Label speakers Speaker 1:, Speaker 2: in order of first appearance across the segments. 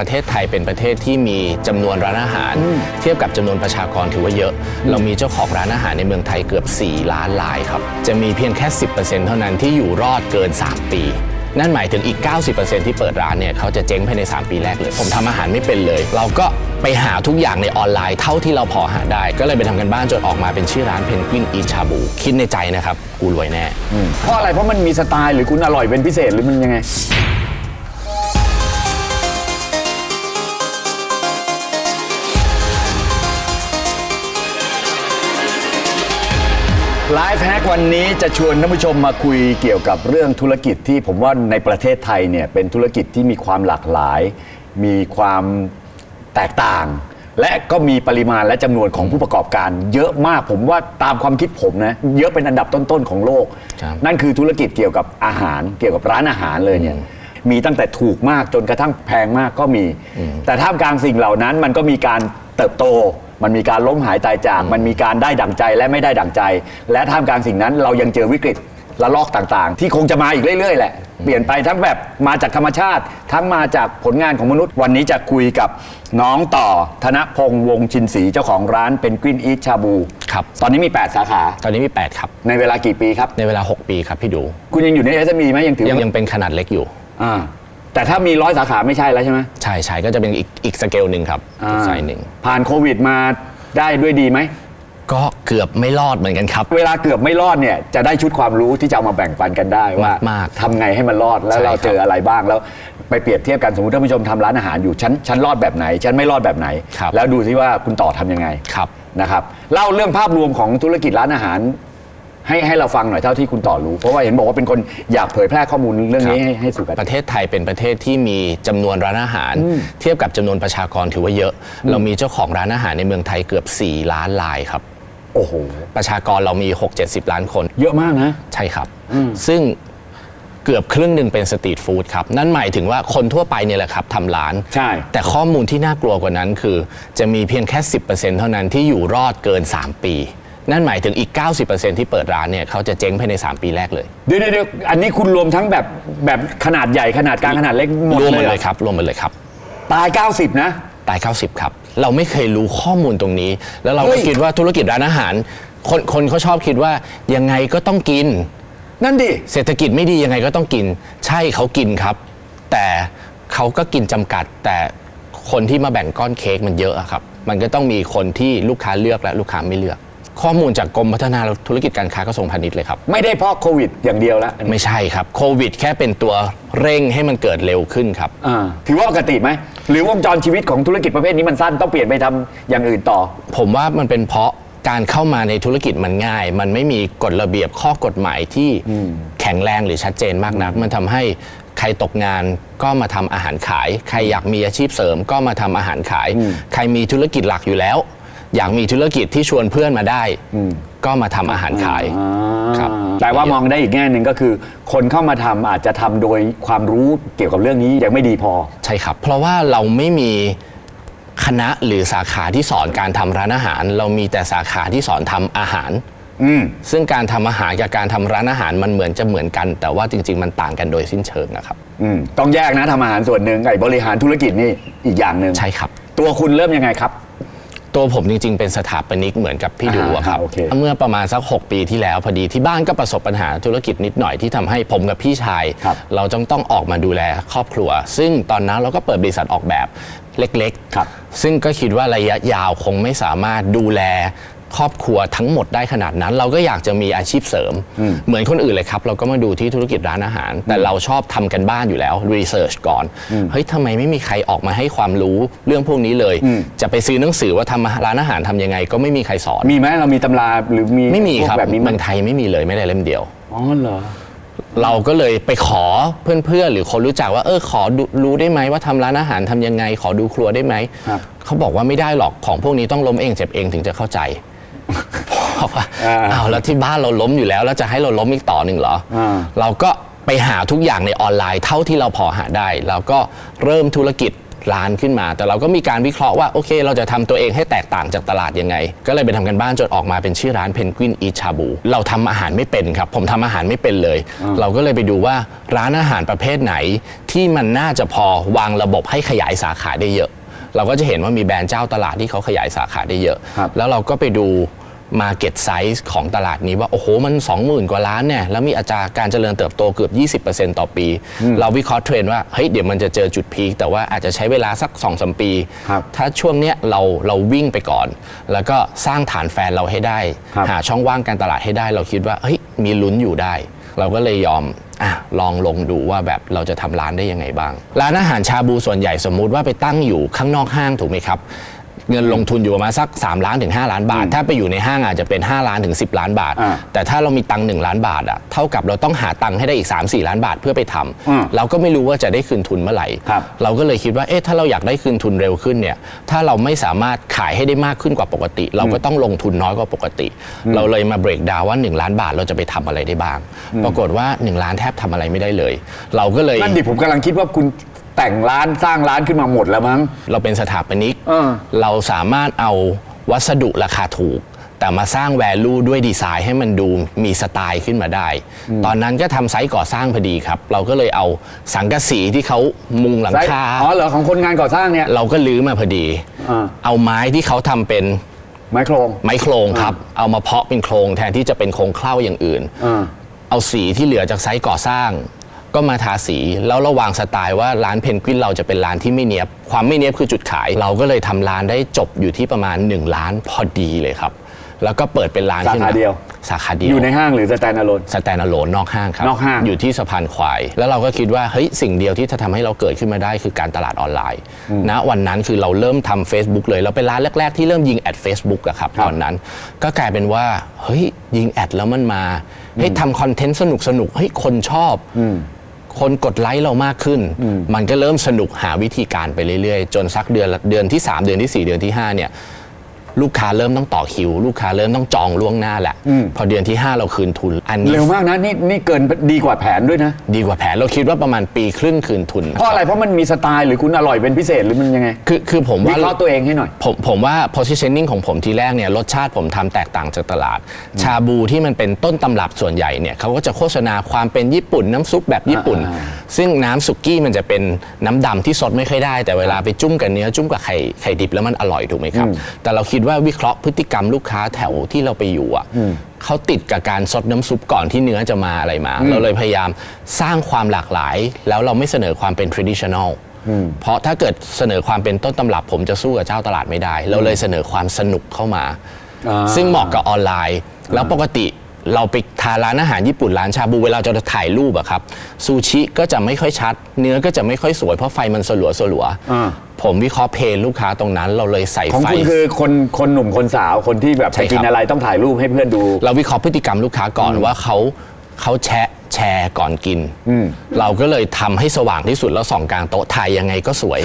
Speaker 1: ประเทศไทยเป็นประเทศที่มีจำนวนร้านอาหาร เทียบกับจำนวนประชากรถือว่าเยอะ เรามีเจ้าของร้านอาหารในเมืองไทยเกือบ 4 ล้านรายครับ จะมีเพียงแค่ 10%เท่านั้นที่อยู่รอดเกิน 3 ปี นั่นหมายถึงอีก 90%ที่เปิดร้านเนี่ยเขาจะเจ๊งภายใน 3 ปีแรกเลย ผมทำอาหารไม่เป็นเลย เราก็ไปหาทุกอย่างในออนไลน์เท่าที่เราพอหาได้ ก็เลยไปทำกันบ้านจนออกมาเป็นชื่อร้านเพนกวินอีชาบูคิดในใจนะครับกูรวยแน่
Speaker 2: เพราะอะไรเพราะมันมีสไตล์หรือคุณอร่อยเป็นพิเศษหรือมันยังไง ไลฟ์แฮกวันนี้จะชวนท่านผู้ชมมาคุยเกี่ยวกับเรื่องธุรกิจที่ผมว่าในประเทศไทยเนี่ยเป็นธุรกิจที่มีความหลากหลาย มีความแตกต่าง และก็มีปริมาณและจำนวนของผู้ประกอบการ เยอะมากผมว่าตามความคิดผมนะเยอะเป็นอันดับต้นๆของโลก
Speaker 1: ครับ
Speaker 2: นั่นคือธุรกิจเกี่ยวกับอาหาร เกี่ยวกับร้านอาหารเลยเนี่ยมีตั้งแต่ถูกมากจนกระทั่งแพงมากก็มี แต่ท่ามกลางสิ่งเหล่านั้นมันก็มีการเติบโต มันมีการล้มหายตายจาก มันมีการได้ดั่งใจและไม่ได้ดั่งใจ และท่ามกลางสิ่งนั้นเรายังเจอวิกฤตระลอกต่างๆ ที่คงจะมาอีกเรื่อยๆแหละเปลี่ยนไปทั้งแบบมาจากธรรมชาติ ทั้งมาจากผลงานของมนุษย์ วันนี้จะคุยกับน้องต่อธนพงษ์วงศ์ชินศรีเจ้าของร้านเป็นกวินอีทชาบู
Speaker 1: ครับ
Speaker 2: ตอนนี้มี 8 สาขา
Speaker 1: ตอนนี้มี 8 ครับ
Speaker 2: ในเวลากี่ปีครับ
Speaker 1: ในเวลา 6 ปีครับพี่ดู
Speaker 2: คุณยังอยู่ใน SME ไหมยังถือ
Speaker 1: ยัง
Speaker 2: ว่า
Speaker 1: ยังเป็นขนาดเล็กอยู่
Speaker 2: อ่า แต่ถ้ามีร้อยสาขาไม่ใช่แล้วใช่ไหม
Speaker 1: ใช่ใช่ก็จะเป็นอีกอีกสเกลหนึ่งครับ
Speaker 2: อ่า
Speaker 1: ไซส์หนึ่ง
Speaker 2: ผ่านโควิดมาได้ด้วยดีไหม
Speaker 1: ก็เกือบไม่รอดเหมือนกันครับ
Speaker 2: เวลาเกือบไม่รอดเนี่ยจะได้ชุดความรู้ที่จะเอามาแบ่งปันกันได้ว่ามา
Speaker 1: กๆ
Speaker 2: ทำไงให้มันรอดแล้ว
Speaker 1: ใช่
Speaker 2: เรา
Speaker 1: ครับ
Speaker 2: เจออะไรบ้างแล้วไปเปรียบเทียบกันสมมติท่านผู้ชมทำร้านอาหารอยู่ฉันฉันรอดแบบไหนฉันไม่รอดแบบไหน
Speaker 1: ครับ
Speaker 2: แล้วดูซิว่าคุณต่อทำยังไง
Speaker 1: ครับ
Speaker 2: นะครับเล่าเรื่องภาพรวมของธุรกิจร้านอาหาร ให้ให้เราฟังหน่อยเท่าที่คุณต่อรู้ เพราะว่าเห็นบอกว่าเป็นคนอยากเผยแพร่ข้อมูลเรื่องนี้
Speaker 1: ครับ
Speaker 2: ให้ให้สู่กัน
Speaker 1: ประเทศไทยเป็นประเทศที่มีจำนวนร้านอาหาร เทียบกับจำนวนประชากรถือว่าเยอะ เรามีเจ้าของร้านอาหารในเมืองไทยเกือบ 4 ล้านรายครับ
Speaker 2: โอ้โห
Speaker 1: ประชากรเรามี 6-70 ล้านคน
Speaker 2: เยอะมากนะ
Speaker 1: ใช่ครับ ซึ่งเกือบครึ่งหนึ่งเป็นสตรีทฟู้ดครับ นั่นหมายถึงว่าคนทั่วไปเนี่ยแหละครับทำร้าน
Speaker 2: ใช่
Speaker 1: แต่ข้อมูลที่น่ากลัวกว่านั้นคือ จะมีเพียงแค่ 10%เท่านั้นที่อยู่รอดเกิน 3 ปี นั่นหมายถึงอีก 90%ที่เปิดร้านเนี่ยเขาจะเจ๊งภายใน 3 ปีแรกเลย
Speaker 2: เดี๋ยวเดี๋ยวเดี๋ยวอันนี้คุณรวมทั้งแบบแบบขนาดใหญ่ขนาดกลางขนาดเล็กหมด
Speaker 1: รวมหม
Speaker 2: เล
Speaker 1: ด
Speaker 2: ย
Speaker 1: เลย
Speaker 2: เหรอ
Speaker 1: ครับรวมหมดเลยครับ
Speaker 2: ตาย 90 นะ
Speaker 1: ตาย 90 ครับ เราไม่เคยรู้ข้อมูลตรงนี้ แล้วเรา
Speaker 2: เฮ้
Speaker 1: ก็
Speaker 2: ย
Speaker 1: คิดว่าธุรกิจร้านอาหาร คนคนเขาชอบคิดว่ายังไงก็ต้องกิน
Speaker 2: นั่นดิ
Speaker 1: เศรษฐกิจไม่ดียังไงก็ต้องกิน ใช่เขากินครับ แต่เขาก็กินจำกัด แต่คนที่มาแบ่งก้อนเค้กมันเยอะอะครับ มันก็ต้องมีคนที่ลูกค้าเลือกและลูกค้าไม่เลือก ข้อมูลจากกรมพัฒนาธุรกิจการค้ากระทรวงพาณิชย์เลยครับ
Speaker 2: ไม่ได้เพราะโควิด อย่างเดียวแล้วอันนี้
Speaker 1: ไม่ใช่ครับโควิด แค่เป็นตัวเร่งให้มันเกิดเร็วขึ้นครับ
Speaker 2: อ่าถือว่าปกติไหม หรือวงจรชีวิตของธุรกิจประเภทนี้มันสั้นต้องเปลี่ยนไปทำอย่างอื่นต่อ
Speaker 1: ผมว่ามันเป็นเพราะการเข้ามาในธุรกิจมันง่าย มันไม่มีกฎระเบียบข้อกฎหมายที่แข็งแรงหรือชัดเจนมากนัก มันทำให้ใครตกงานก็มาทำอาหารขาย ใครอยากมีอาชีพเสริมก็มาทำอาหารขาย ใครมีธุรกิจหลักอยู่แล้ว อยากมีธุรกิจที่ชวนเพื่อนมาได้ ก็มาทำอาหารขาย ครับ
Speaker 2: แต่ว่ามองได้อีกแง่หนึ่งก็คือ คนเข้ามาทำอาจจะทำโดยความรู้เกี่ยวกับเรื่องนี้ยังไม่ดีพอ
Speaker 1: ใช่ครับ เพราะว่าเราไม่มีคณะหรือสาขาที่สอนการทำร้านอาหาร เรามีแต่สาขาที่สอนทำอาหาร
Speaker 2: อืม
Speaker 1: ซึ่งการทำอาหารกับการทำร้านอาหารมันเหมือนจะเหมือนกัน แต่ว่าจริง ๆ มันต่างกันโดยสิ้นเชิงนะครับ
Speaker 2: อืม ต้องแยกนะทำอาหารส่วนหนึ่งไอ้บริหารธุรกิจนี่อีกอย่างหนึ่ง
Speaker 1: ใช่ครับ
Speaker 2: ตัวคุณเริ่มยังไงครับ
Speaker 1: ตัวผมจริงๆ เป็นสถาปนิกเหมือนกับพี่ดูอะครับ
Speaker 2: อ่าโอเค
Speaker 1: เมื่อประมาณสัก 6 ปีที่แล้วพอดีที่บ้านก็ประสบปัญหาธุรกิจนิดหน่อยที่ทำให้ผมกับพี่ชาย
Speaker 2: ครับ
Speaker 1: เราต้องต้องออกมาดูแลครอบครัว ซึ่งตอนนั้นเราก็เปิดบริษัทออกแบบเล็ก
Speaker 2: ครับ
Speaker 1: ซึ่งก็คิดว่าระยะยาวคงไม่สามารถดูแล ครอบครัวทั้งหมดได้ขนาดนั้น เราก็อยากจะมีอาชีพเสริม เหมือนคนอื่นเลยครับ เราก็มาดูที่ธุรกิจร้านอาหาร แต่เราชอบทำกันบ้านอยู่แล้วรีเสิร์ชก่อนเฮ้ยทำไมไม่มีใครออกมาให้ความรู้เรื่องพวกนี้เลย จะไปซื้อหนังสือว่าทำร้านอาหารทำยังไง ก็ไม่มีใครสอน
Speaker 2: มีไหมเรามีตำราหรือมี
Speaker 1: ไม่มี
Speaker 2: พวก
Speaker 1: ครับ
Speaker 2: แบบนี้ไห
Speaker 1: เมื
Speaker 2: มั
Speaker 1: องไทยไม่มีเลยไม่ได้เล่มเดียว
Speaker 2: อ๋อเหรอ
Speaker 1: เราก็เลยไปขอเพื่อนๆ หรือคนรู้จักว่าเออขอดูรู้ได้ไหมว่าทำร้านอาหารทำยังไง ขอดูครัวได้ไหม
Speaker 2: ครับ
Speaker 1: เขาบอกว่าไม่ได้หรอกของพวกนี้ต้องล้มเองเจ็บเองถึงจะเข้าใจ บอกว่า
Speaker 2: อ่า
Speaker 1: อ้าวแล้วที่บ้านเราล้มอยู่แล้ว แล้วจะให้เราล้มอีกต่อหนึ่งเหรออา เราก็ไปหาทุกอย่างในออนไลน์เท่าที่เราพอหาได้ เราก็เริ่มธุรกิจร้านขึ้นมา แต่เราก็มีการวิเคราะห์ว่าโอเค เราจะทำตัวเองให้แตกต่างจากตลาดยังไง ก็เลยไปทำกันบ้านจนออกมาเป็นชื่อร้านเพนกวินอีชาบูเราทำอาหารไม่เป็นครับ ผมทำอาหารไม่เป็นเลย เราก็เลยไปดูว่าร้านอาหารประเภทไหน ที่มันน่าจะพอวางระบบให้ขยายสาขาได้เยอะ เราก็จะเห็นว่ามีแบรนด์เจ้าตลาดที่เขาขยายสาขาได้เยอะ
Speaker 2: ครับ
Speaker 1: แล้วเราก็ไปดู Market Size ของตลาดนี้ว่า โอ้โห มัน 20,000 กว่าล้านเนี่ย แล้วมีอัตราการเจริญเติบโตเกือบ 20%ต่อปี เราวิเคราะห์เทรนด์ว่า เฮ้ย เดี๋ยวมันจะเจอจุดพีคแต่ว่าอาจจะใช้เวลาสัก 2-3 ปี
Speaker 2: ครับ
Speaker 1: ถ้าช่วงเนี้ยเราเราวิ่งไปก่อน แล้วก็สร้างฐานแฟนเราให้ได้
Speaker 2: ครับ
Speaker 1: หาช่องว่างการตลาดให้ได้ เราคิดว่าเฮ้ยมีลุ้นอยู่ได้ เราก็เลยยอมอะลองลงดูว่าแบบเราจะทำร้านได้ยังไงบ้าง ร้านอาหารชาบูส่วนใหญ่สมมุติว่าไปตั้งอยู่ข้างนอกห้างถูกไหมครับ เงินลงทุนอยู่ประมาณสัก 3 ล้านถึง 5 ล้านบาท ถ้าไปอยู่ในห้างอาจจะเป็น 5 ล้านถึง 10 ล้านบาท
Speaker 2: อ่า
Speaker 1: แต่ถ้าเรามีตังค์1ล้านบาทอะเท่ากับเราต้องหาตังค์ให้ได้อีก 3 4 ล้านบาทเพื่อไปทำ
Speaker 2: อืม
Speaker 1: เราก็ไม่รู้ว่าจะได้คืนทุนเมื่อไหร่
Speaker 2: ครับ
Speaker 1: เราก็เลยคิดว่าเอ๊ะถ้าเราอยากได้คืนทุนเร็วขึ้นเนี่ยถ้าเราไม่สามารถขายให้ได้มากขึ้นกว่าปกติ เราก็ต้องลงทุนน้อยกว่าปกติ เราเลยมาเบรกดาวว่า 1 ล้านบาทเราจะไปทำอะไรได้บ้าง ปรากฏว่า 1 ล้านแทบทำอะไรไม่ได้เลย เราก็เลย
Speaker 2: นั่นดิผมกำลังคิดว่าคุณ แต่งร้านสร้างร้านขึ้นมาหมดแล้วมั้ง
Speaker 1: เราเป็นสถาปนิก
Speaker 2: เออ
Speaker 1: เราสามารถเอาวัสดุราคาถูก แต่มาสร้างแวลูด้วยดีไซน์ให้มันดูมีสไตล์ขึ้นมาได้ ตอนนั้นก็ทำไซต์ก่อสร้างพอดีครับ เราก็เลยเอาสังกะสีที่เขามุงหลังคา
Speaker 2: อ๋อเหรอของคนงานก่อสร้างเนี่ย
Speaker 1: เราก็ลื้อมาพอดี
Speaker 2: อ่า
Speaker 1: เอาไม้ที่เขาทำเป็น
Speaker 2: ไม้โครง
Speaker 1: ไม้โครงครับ เอามาเพาะเป็นโครงแทนที่จะเป็นโครงเคล้าอย่างอื่น
Speaker 2: อ่า
Speaker 1: เอาสีที่เหลือจากไซต์ก่อสร้าง ก็มาทาสีแล้วระวางสไตล์ว่าร้านเพนกวินเราจะเป็นร้านที่ไม่เนียบ ความไม่เนียบคือจุดขาย เราก็เลยทำร้านได้จบอยู่ที่ประมาณ 1 ล้านพอดีเลยครับ แล้วก็เปิดเป็นร้าน
Speaker 2: สา
Speaker 1: ขึ้น
Speaker 2: ขา
Speaker 1: มา
Speaker 2: เดียว
Speaker 1: สาขาเดียว
Speaker 2: อยู่ในห้างหรือสแตนด์อะโลน
Speaker 1: สแตนด์อะโลนนอกห้างครับ
Speaker 2: นอกห้าง
Speaker 1: อยู่ที่สะพานควาย แล้วเราก็คิดว่าเฮ้ยสิ่งเดียวที่จะทำให้เราเกิดขึ้นมาได้คือการตลาดออนไลน์ณวันนั้นคือเราเริ่มทำ Facebook เลย เราเป็นร้านแรก ๆ ที่เริ่มยิงแอด Facebook อะครับ
Speaker 2: ครับ
Speaker 1: ตอนนั้น ก็กลายเป็นว่าเฮ้ยยิงแอดแล้วมันมาเฮ้ยทำคอนเทนต์สนุกสนุกๆเฮ้ยคนชอบ คนกดไลค์เรามากขึ้น มันก็เริ่มสนุกหาวิธีการไปเรื่อยๆ จนสักเดือนละเดือนที่ 3 เดือนที่ 4 เดือนที่5เนี่ย ลูกค้าเริ่มต้องต่อคิว ลูกค้าเริ่มต้องจองล่วงหน้าแหละพอเดือนที่ 5 เราคืนทุน อันนี้
Speaker 2: เร็วมากนะนี่นี่เกินดีกว่าแผนด้วยนะ
Speaker 1: ดีกว่าแผนเราคิดว่าประมาณปีครึ่งคืนทุน
Speaker 2: เพราะอะไรเพราะมันมีสไตล์หรือคุณอร่อยเป็นพิเศษหรือมันยังไง
Speaker 1: คือคือผม
Speaker 2: วิ
Speaker 1: ว่า
Speaker 2: เคราะห์ตัวเองให้หน่อย
Speaker 1: ผมผมว่า positioning ของผมทีแรกเนี่ยรสชาติผมทำแตกต่างจากตลาด ชาบูที่มันเป็นต้นตำรับส่วนใหญ่เนี่ยเขาก็จะโฆษณาความเป็นญี่ปุ่นน้ำซุปแบบญี่ปุ่น
Speaker 2: อ่า
Speaker 1: ซึ่งน้ำสุกี้มันจะเป็นน้ำดำที่สดไม่ค่อยได้ แต่เวลาไปจุ่มกับเนื้อจุ่มกับไข่ไข่ดิบแล้วมันอร่อยถูกไหมครับ แต่เราคิดว่าวิเคราะห์พฤติกรรมลูกค้าแถวที่เราไปอยู่อะเขาติดกับการซดน้ำซุปก่อนที่เนื้อจะมาอะไรมา เราเลยพยายามสร้างความหลากหลาย แล้วเราไม่เสนอความเป็น traditional เพราะถ้าเกิดเสนอความเป็นต้นตำรับ ผมจะสู้กับเจ้าตลาดไม่ได้ เราเลยเสนอความสนุกเข้ามา
Speaker 2: อ่า
Speaker 1: ซึ่งเหมาะกับออนไลน์ แล้วปกติ เราไปทานร้านอาหารญี่ปุ่นร้านชาบูเวลาจะถ่ายรูปอะครับซูชิก็จะไม่ค่อยชัด เนื้อก็จะไม่ค่อยสวยเพราะไฟมันสลัวสลัวๆ
Speaker 2: อ่า
Speaker 1: ผมวิเคราะห์เพลลูกค้าตรงนั้น เราเลยใส่
Speaker 2: ของ
Speaker 1: ไฟ
Speaker 2: คุณคือคนคนหนุ่มคนสาวคนที่แบบ
Speaker 1: ใช่
Speaker 2: ไป
Speaker 1: ครับ
Speaker 2: กินอะไรต้องถ่ายรูปให้เพื่อนดู
Speaker 1: เราวิเคราะห์พฤติกรรมลูกค้าก่อนว่าเขาเขาแชะแชร์ก่อนกิน เราก็เลยทำให้สว่างที่สุดแล้วส่องกลางโต๊ะถ่ายยังไงก็สวย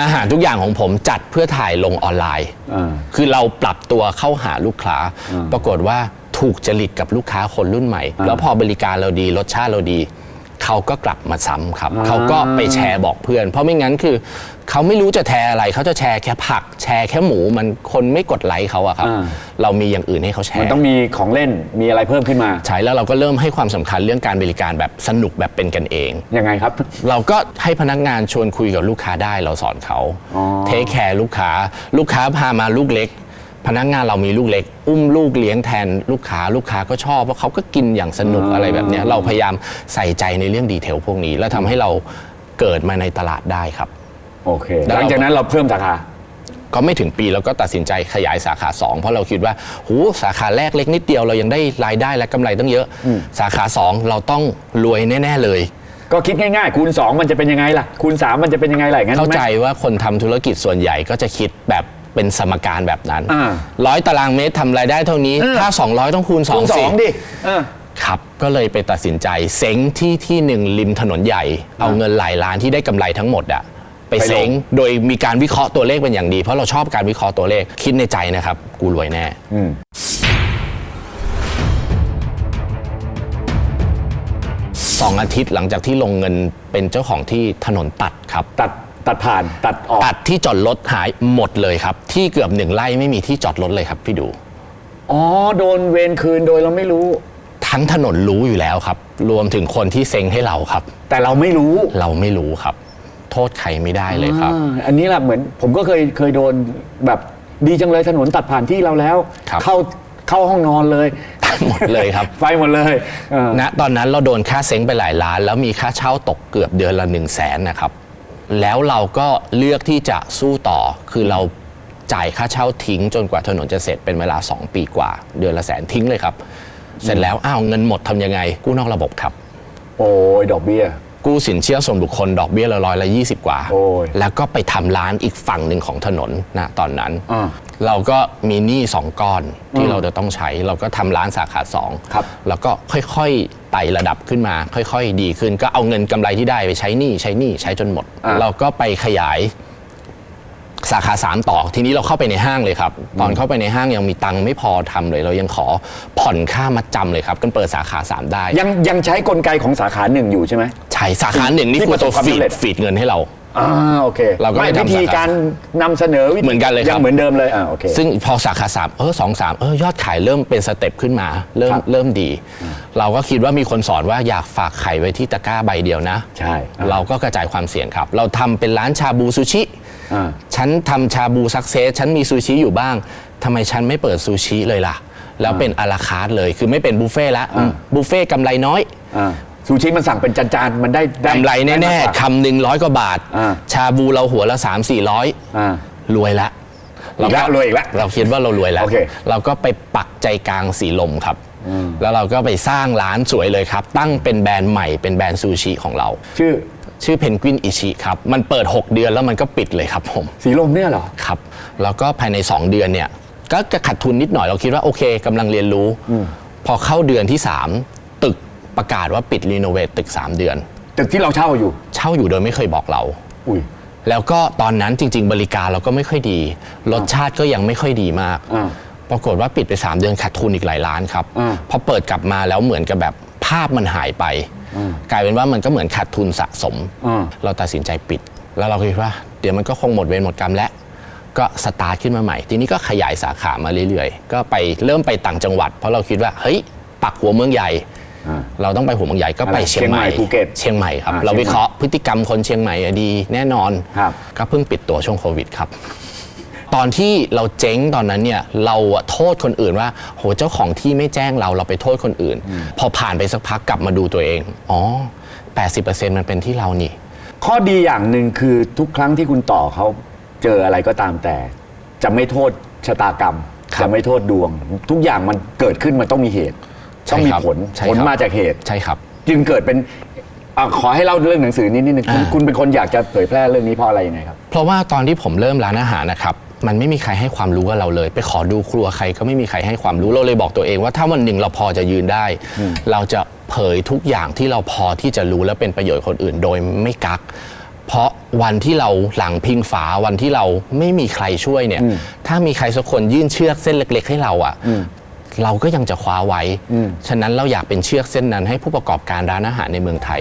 Speaker 1: อาหารทุกอย่างของผมจัดเพื่อถ่ายลงออนไลน์
Speaker 2: อ่า
Speaker 1: คือเราปรับตัวเข้าหาลูกค้า ปรากฏว่า ถูกจริตกับลูกค้าคนรุ่นใหม่ แล้วพอบริการเราดีรสชาติเราดี เขาก็กลับมาซ้ำครับ เขาก็ไปแชร์บอกเพื่อน เพราะไม่งั้นคือ เขาไม่รู้จะแชร์อะไร เขาจะแชร์แค่ผัก แชร์แค่หมูมันคนไม่กดไลค์เขาอะครับ
Speaker 2: อ่า
Speaker 1: เรามีอย่างอื่นให้เขาแช
Speaker 2: มัน
Speaker 1: ร์
Speaker 2: ต้องมีของเล่นมีอะไรเพิ่มขึ้นมา
Speaker 1: ใช่แล้วเราก็เริ่มให้ความสำคัญเรื่องการบริการแบบสนุกแบบเป็นกันเอง
Speaker 2: ยังไงครับ
Speaker 1: เราก็ให้พนักงานชวนคุยกับลูกค้าได้เราสอนเขา
Speaker 2: อ๋อ
Speaker 1: เทคแคร์ลูกค้า ลูกค้าพามาลูกเล็ก พนักงานเรามีลูกเล็ก อุ้มลูกเลี้ยงแทนลูกค้าลูกค้าก็ชอบเพราะเขาก็กินอย่างสนุกอะไรแบบเนี้ยเราพยายามใส่ใจในเรื่องดีเทลพวกนี้ แล้วทำให้เราเกิดมาในตลาดได้ครับ
Speaker 2: โอเค
Speaker 1: แล้ว
Speaker 2: ห
Speaker 1: เรา
Speaker 2: ลังจากนั้นเราเพิ่มสาขา
Speaker 1: ก็ไม่ถึงปีเราก็ตัดสินใจขยายสาขา 2 เพราะเราคิดว่าหูสาขาแรกเล็กนิดเดียวเรายังได้รายได้และกำไรตั้งเยอะ สาขา 2 เราต้องรวยแน่ ๆ เลย
Speaker 2: ก็คิดง่ายๆ คูณ 2 มันจะเป็นยังไงล่ะ คูณ 3 มันจะเป็นยังไงล่ะอย่างนั้น
Speaker 1: เข้า
Speaker 2: ไหม
Speaker 1: ใจว่าคนทำธุรกิจส่วนใหญ่ก็จะคิดแบบ เป็นสมการแบบนั้น
Speaker 2: อ่า
Speaker 1: ร้อยตารางเมตรทำรายได้เท่านี้ ถ้า 200 ต้องคูณ
Speaker 2: คูณ
Speaker 1: 2สิ
Speaker 2: 2ดิเออ
Speaker 1: ครับก็เลยไปตัดสินใจเซ้งที่ที่หนึ่งริมถนนใหญ่ เอาเงินหลายล้านที่ได้กำไรทั้งหมดอะไป
Speaker 2: ไปลง
Speaker 1: เซ้งโดยมีการวิเคราะห์ตัวเลขเป็นอย่างดี เพราะเราชอบการวิเคราะห์ตัวเลขคิดในใจนะครับ กูรวยแน่
Speaker 2: อืม
Speaker 1: สองอาทิตย์หลังจากที่ลงเงินเป็นเจ้าของที่ถนนตัดครับ
Speaker 2: ตัด ตัดผ่านตัดออก
Speaker 1: ตัดที่จอดรถหายหมดเลยครับ ที่เกือบหนึ่งไร่ไม่มีที่จอดรถเลยครับพี่ดู
Speaker 2: อ๋อโดนเวรคืนโดยเราไม่รู้
Speaker 1: ทั้งถนนรู้อยู่แล้วครับ รวมถึงคนที่เซ็งให้เราครับ
Speaker 2: แต่เราไม่รู้
Speaker 1: เราไม่รู้ครับ โทษใครไม่ได้เลยครับ
Speaker 2: อ่าอันนี้แหละเหมือนผมก็เคยเคยโดนแบบดีจังเลยถนนตัดผ่านที่เราแล้ว
Speaker 1: ครับ
Speaker 2: เข้าเข้าห้องนอนเลย
Speaker 1: หมดเลยครับ
Speaker 2: ไฟหมดเลยเออ
Speaker 1: ณตอนนั้นเราโดนค่าเซ้งไปหลายล้าน แล้วมีค่าเช่าตกเกือบเดือนละ1นึ่งแสนนะครับ แล้วเราก็เลือกที่จะสู้ต่อ คือเราจ่ายค่าเช่าทิ้งจนกว่าถนนจะเสร็จเป็นเวลา 2 ปีกว่า เดือนละแสนทิ้งเลยครับ เสร็จแล้วอ้าวเงินหมดทำยังไง กู้นอกระบบครับ
Speaker 2: โอ้ยดอกเบี้ย
Speaker 1: กู้สินเชื่อส่วนบุคคลดอกเบี้ยละร้อยละยี่สิบกว่า
Speaker 2: โอ้ย
Speaker 1: แล้วก็ไปทำร้านอีกฝั่งหนึ่งของถนนนะตอนนั้น
Speaker 2: อ่า
Speaker 1: เราก็มีหนี้สองก้อนที่
Speaker 2: อืม
Speaker 1: เราจะต้องใช้ เราก็ทำร้านสาขาสอง
Speaker 2: ครับ
Speaker 1: แล้วก็ค่อยๆไต่ระดับขึ้นมา ค่อยๆ ดีขึ้น ก็เอาเงินกำไรที่ได้ไปใช้หนี้ใช้หนี้ใช้จนหมด
Speaker 2: อ่า
Speaker 1: เราก็ไปขยายสาขาสามต่อ ทีนี้เราเข้าไปในห้างเลยครับ ตอนเข้าไปในห้างยังมีตังค์ไม่พอทำเลย เรายังขอผ่อนค่ามัดจำเลยครับกันเปิดสาขาสามได้
Speaker 2: ยังยังใช้กลไกของสาขาหนึ่งอยู่ใช่ไหม
Speaker 1: ใช่สาขาหนึ่งนี่
Speaker 2: ที่
Speaker 1: คือ
Speaker 2: ประส
Speaker 1: ตั
Speaker 2: บ
Speaker 1: ว
Speaker 2: ความ
Speaker 1: ฟี
Speaker 2: สำ
Speaker 1: ด
Speaker 2: เร็จ
Speaker 1: ฟีดเงินให้เรา
Speaker 2: อ่าโอเค
Speaker 1: เราก็
Speaker 2: ไม่
Speaker 1: ได้
Speaker 2: วิ
Speaker 1: ทำ
Speaker 2: ธี
Speaker 1: สาขา
Speaker 2: การนำเสนอวิธี
Speaker 1: เหมือนกันเลยครับ
Speaker 2: ยังเหมือนเดิมเลยอ่าโอเค
Speaker 1: ซึ่งพอสาขาสามเออสองสามเออยอดขายเริ่มเป็นสเต็ปขึ้นมา เริ่ม
Speaker 2: ครับ
Speaker 1: เริ่มดี เราก็คิดว่ามีคนสอนว่าอยากฝากไข่ไว้ที่ตะกร้าใบเดียวนะ
Speaker 2: ใช่อ่า
Speaker 1: เราก็กระจายความเสี่ยงครับ เราทำเป็นร้านชาบูซูชิ
Speaker 2: อ่า
Speaker 1: ฉันทำชาบูซักเซสฉันมีซูชิอยู่บ้างทำไมฉันไม่เปิดซูชิเลยล่ะ แล้วเป็นอาราคาร์ทเลย คือไม่เป็นบุฟเฟ่ต์ละ
Speaker 2: อ่า
Speaker 1: บุฟเฟ่ต์กำไรน้อย
Speaker 2: อ่า ซูชิมันสั่งเป็นจานๆมันได้ด้
Speaker 1: กำไร
Speaker 2: ได้
Speaker 1: แน่
Speaker 2: มากกว่า
Speaker 1: ๆคำหนึ่งร้อยกว่าบาท
Speaker 2: อ่า
Speaker 1: ชาบูเราหัวละ 3 4 0 0
Speaker 2: อ่า
Speaker 1: รวยละ
Speaker 2: อีกแล้วรวยอีกแล้ว
Speaker 1: เราคิดว่าเรารวยแล้ว
Speaker 2: โอเค
Speaker 1: เราก็ไปปักใจกลางสีลมครับ แล้วเราก็ไปสร้างร้านสวยเลยครับ ตั้งเป็นแบรนด์ใหม่เป็นแบรนด์ซูชิของเรา
Speaker 2: ชื่อ
Speaker 1: ชื่อเพนกวินอิชิครับ มันเปิด 6 เดือนแล้วมันก็ปิดเลยครับผม
Speaker 2: สีลมเนี่ยเหรอ
Speaker 1: ครับ แล้วก็ภายใน 2 เดือนเนี่ย ก็จะขาดทุนนิดหน่อยเราคิดว่าโอเคกำลังเรียนรู้ พอเข้าเดือนที่3ตึก ประกาศว่าปิดรีโนเวทตึก 3 เดือน
Speaker 2: ตึกที่เราเช่าอยู่
Speaker 1: เช่าอยู่โดยไม่เคยบอกเรา
Speaker 2: อุ้ย
Speaker 1: แล้วก็ตอนนั้นจริง ๆ บริการเราก็ไม่ค่อยดี รสชาติก็ยังไม่ค่อยดีมาก
Speaker 2: อ่า
Speaker 1: ปรากฏว่าปิดไป 3 เดือนขาดทุนอีกหลายล้านครับ
Speaker 2: อ่า
Speaker 1: พอเปิดกลับมาแล้วเหมือนกับแบบภาพมันหายไป กลายเป็นว่ามันก็เหมือนขาดทุนสะสม
Speaker 2: อ่า
Speaker 1: เราตัดสินใจปิด แล้วเราคิดว่า เดี๋ยวมันก็คงหมดเวรหมดกรรมแล้วก็สตาร์ทขึ้นมาใหม่ ทีนี้ก็ขยายสาขามาเรื่อยๆ ก็ไปเริ่มไปต่างจังหวัด เพราะเราคิดว่า เฮ้ย ปักหัวเมืองใหญ่
Speaker 2: อ่า
Speaker 1: เราต้องไปหัวเมืองใหญ่ก็ไป
Speaker 2: อะไร
Speaker 1: เชียงใหม่
Speaker 2: เชียงใหม่ภูเก็ต
Speaker 1: เชียงใหม่ครับ
Speaker 2: อ่า
Speaker 1: เรา
Speaker 2: เชียงใหม่
Speaker 1: วิเคราะห์พฤติกรรมคนเชียงใหม่อะดี แน่นอน
Speaker 2: ครับ
Speaker 1: ก็เพิ่งปิดตัวช่วงโควิดครับ ตอนที่เราเจ๊งตอนนั้นเนี่ยเราอะโทษคนอื่นว่า โหเจ้าของที่ไม่แจ้งเราเราไปโทษคนอื่น พอผ่านไปสักพักกลับมาดูตัวเอง อ๋อ 80%มันเป็นที่เรานี่
Speaker 2: ข้อดีอย่างหนึ่งคือทุกครั้งที่คุณต่อเขาเจออะไรก็ตามแต่ จะไม่โทษชะตากรรม
Speaker 1: ครับ
Speaker 2: จะไม่โทษดวง ทุกอย่างมันเกิดขึ้นมันต้องมีเหตุ
Speaker 1: ใช่
Speaker 2: ต้องมี
Speaker 1: ครับ
Speaker 2: ผล
Speaker 1: ใช่
Speaker 2: ผล
Speaker 1: ครับ
Speaker 2: มาจากเหตุ
Speaker 1: ใช่ครับ
Speaker 2: จึงเกิดเป็นอะขอให้เล่าเรื่องหนังสือนิดนิดนึงคุณ
Speaker 1: อ่า
Speaker 2: คุณเป็นคนอยากจะเผยแพร่เรื่องนี้เพราะอะไรยังไงครับ
Speaker 1: เพราะว่าตอนที่ผมเริ่มร้านอาหารนะครับ มันไม่มีใครให้ความรู้กับเราเลย ไปขอดูครัวใครก็ไม่มีใครให้ความรู้เราเลยบอกตัวเองว่าถ้าวันหนึ่งเราพอจะยืนได้ เราจะเผยทุกอย่างที่เราพอที่จะรู้และเป็นประโยชน์คนอื่น โดยไม่กัก เพราะวันที่เราหลังพิงฝาวันที่เราไม่มีใครช่วยเนี่ย ถ้ามีใครสักคนยื่นเชือกเส้นเล็ก ๆ ให้เราอะ่ะ เราก็ยังจะคว้าไว้ ฉะนั้นเราอยากเป็นเชือกเส้นนั้นให้ผู้ประกอบการร้านอาหารในเมืองไทย